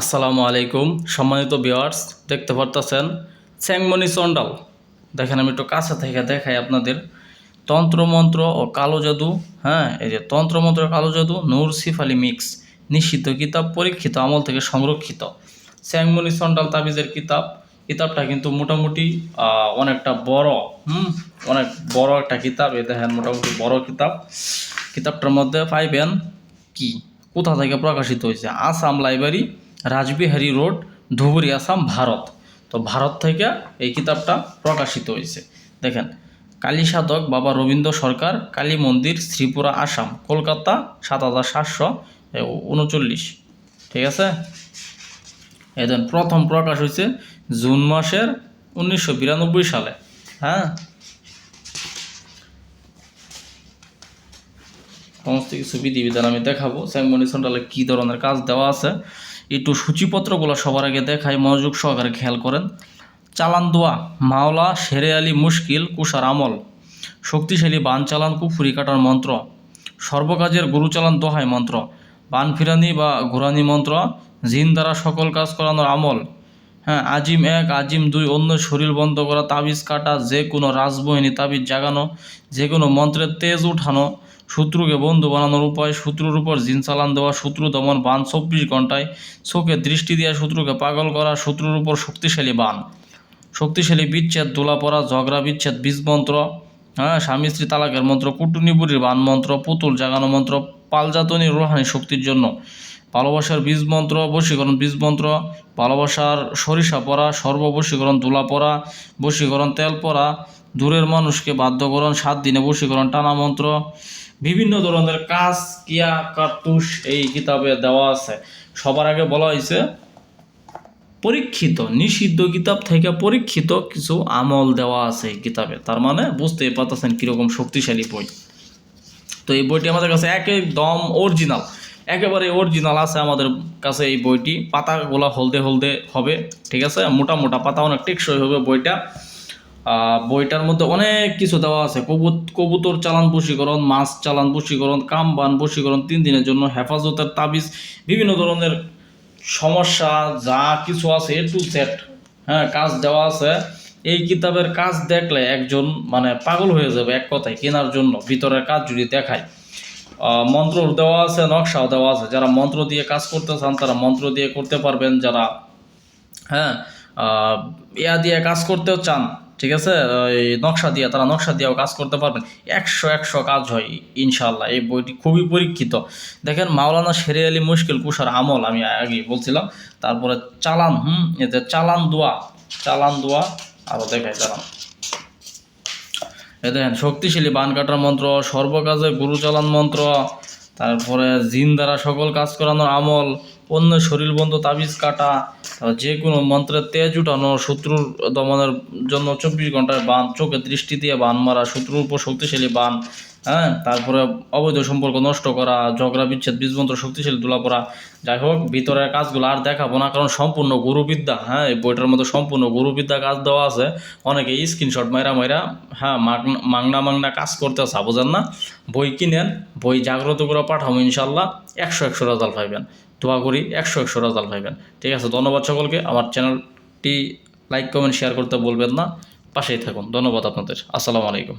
আসসালামু আলাইকুম। সম্মানিত ভিওয়ার্স দেখতে পারতেছেন চ্যাংমণি চন্ডাল দেখেন, আমি একটু কাছে থেকে দেখাই আপনাদের। তন্ত্রমন্ত্র ও কালো জাদু হ্যাঁ এই যে তন্ত্রমন্ত্র কালো জাদু, নূর সিফ আলী মিক্স, নিষিদ্ধ কিতাব, পরীক্ষিত, আমল থেকে সংরক্ষিত। চ্যাংমণি চন্ডাল তাবিজের কিতাব, কিতাবটা কিন্তু মোটামুটি অনেকটা বড়, হুম, অনেক বড় একটা কিতাব। এই দেখেন, মোটামুটি বড় কিতাব। কিতাবটার মধ্যে পাইবেন কি? কোথা থেকে প্রকাশিত হয়েছে? Assam library Rajbihari road, Dhubri Assam, Bharat. তো ভারত থেকে এই কিতাবটা প্রকাশিত হয়েছে। দেখেন কালী সাধক বাবা রবীন্দ্র সরকার, কালী মন্দির শ্রীপুরা আসাম, কলকাতা, সাত হাজার সাতশো উনচল্লিশ। ঠিক আছে? এই দেন প্রথম প্রকাশ হয়েছে জুন মাসের উনিশশো বিরানব্বই সালে। হ্যাঁ? সমস্ত কিছু বিধিবিধান আমি দেখাবো। স্যাংমনি সেন্ট্রালে কী ধরনের কাজ দেওয়া আছে। একটু সূচিপত্রগুলো সবার আগে দেখাই, মনোযোগ সহকারে খেয়াল করেন। চালান দোয়া, মাওলা, শেরে আলী, মুশকিল, কুষার আমল। শক্তিশালী বান চালান, কুফুরি কাটার মন্ত্র। সর্বকাজের গুরু চালান দোহাই মন্ত্র। বান ফিরানি বা ঘোরানি মন্ত্র। জিন দ্বারা সকল কাজ করানোর আমল। হ্যাঁ আজিম এক, আজিম দুই, অন্য শরীর বন্ধ করা, তাবিজ কাটা, যে কোনো রাজবহিনী তাবিজ জাগানো, যে কোনো মন্ত্রের তেজ উঠানো শত্রুকে বন্ধু বানানোর উপায়, শত্রুর উপর জিন চালান দেওয়া, শত্রু দমন বান চব্বিশ ঘন্টায় চোখে দৃষ্টি দেওয়া শত্রুকে পাগল করা, শত্রুর উপর শক্তিশালী বান। শক্তিশালী বিচ্ছেদ দোলা পড়া, ঝগড়া, বিচ্ছেদ, বীজ মন্ত্র হ্যাঁ স্বামী স্ত্রী তালাকের মন্ত্র, কুটুনিপুরীর বান মন্ত্র, পুতুল জাগানো মন্ত্র, পালজাতনী রোহানি শক্তির জন্য। ভালোবাসার বীজ মন্ত্র, বশীকরণ বীজ মন্ত্র, ভালোবাসার সরিষা পরা সর্ববশীকরণ দোলা পড়া, বশীকরণ তেল পরা দূরের মানুষকে বাধ্যকরণ সাত দিনে বশীকরণ টানা মন্ত্র বিভিন্ন ধরনের কাজ, কিয়া কার্তুস এই কিতাবে দেওয়া আছে। সবার আগে বলা হয়েছে, পরীক্ষিত, নিষিদ্ধ কিতাব থেকে পরীক্ষিত কিছু আমল দেওয়া আছে এই কিতাবে। তার মানে বুঝতেই পারতেছেন কীরকম শক্তিশালী বই। তো এই বইটি আমাদের কাছে একদম অরিজিনাল একেবারে অরিজিনাল আছে আমাদের কাছে এই বইটি। পাতাগুলো হলদে হলদে হবে, ঠিক আছে? মোটা মোটা পাতা অনেক টেকসই হবে বইটা। বইটার মধ্যে অনেক কিছু দেওয়া আছে। কবুত, কবুতর চালান বশীকরণ, মাছ চালান বশীকরণ কামবান বশীকরণ, তিন দিনের জন্য হেফাজতের তাবিজ, বিভিন্ন ধরনের সমস্যা, যা কিছু আছে এ টু সেট হ্যাঁ কাজ দেওয়া আছে। এই কিতাবের কাজ দেখলে একজন মানে পাগল হয়ে যাবে এক কথায়, কেনার জন্য, ভিতরের কাজ যদি দেখায়। মন্ত্র দেওয়া আছে, নকশাও দেওয়া আছে। যারা মন্ত্র দিয়ে কাজ করতে চান, তারা মন্ত্র দিয়ে করতে পারবেন। যারা হ্যাঁ ইয়া দিয়ে কাজ করতেও চান ঠিক আছে? এই নকশা দিয়ে, তারা নকশা দিয়েও কাজ করতে পারবেন। একশো একশো কাজ হয় ইনশাল্লাহ এই বইটি খুবই পরীক্ষিত। দেখেন, মাওলানা শেরে আলী মুশকিল কুষার আমল, আমি আগে বলছিলাম। তারপরে চালান, হুম এতে চালান দোয়া চালান দোয়া আরও দেখাই চালান। এ দেখেন, শক্তিশালী বান কাটার মন্ত্র, সর্বকাজে গুরু চালান মন্ত্র, তারপরে জিন দ্বারা সকল কাজ করানোর আমল অন্য শরীর বন্ধ, তাবিজ কাটা যে কোনো মন্ত্রের তেজ উঠানো, শত্রুর দমনের জন্য চব্বিশ ঘন্টায় বান, চোখে দৃষ্টি দিয়ে বান মারা, শত্রুর উপর শক্তিশালী বান হ্যাঁ তারপরে অবৈধ সম্পর্ক নষ্ট করা, ঝগড়া, বিচ্ছেদ বীজমন্ত্র শক্তিশালী তোলা পড়া যাই হোক ভিতরের কাজগুলো আর দেখাবো না, কারণ সম্পূর্ণ গুরুবিদ্যা হ্যাঁ এই বইটার মধ্যে সম্পূর্ণ গুরুবিদ্যা কাজ দেওয়া আছে। অনেকে স্ক্রিনশট মাইরা মাইরা হ্যাঁ মাংনা মাংনা কাজ করতে আসা বোঝেন না? বই কিনেন, বই জাগ্রত করে পাঠাবো ইনশাল্লাহ একশো একশো রেজাল্ট পাইবেন। দোয়া করি একশো একশো রেজাল্ট পাইবেন। ঠিক আছে, ধন্যবাদ সকলকে। আমার চ্যানেলটি লাইক কমেন্ট শেয়ার করতে বলবেন না। পাশেই থাকুন। ধন্যবাদ আপনাদের। আসসালামু আলাইকুম।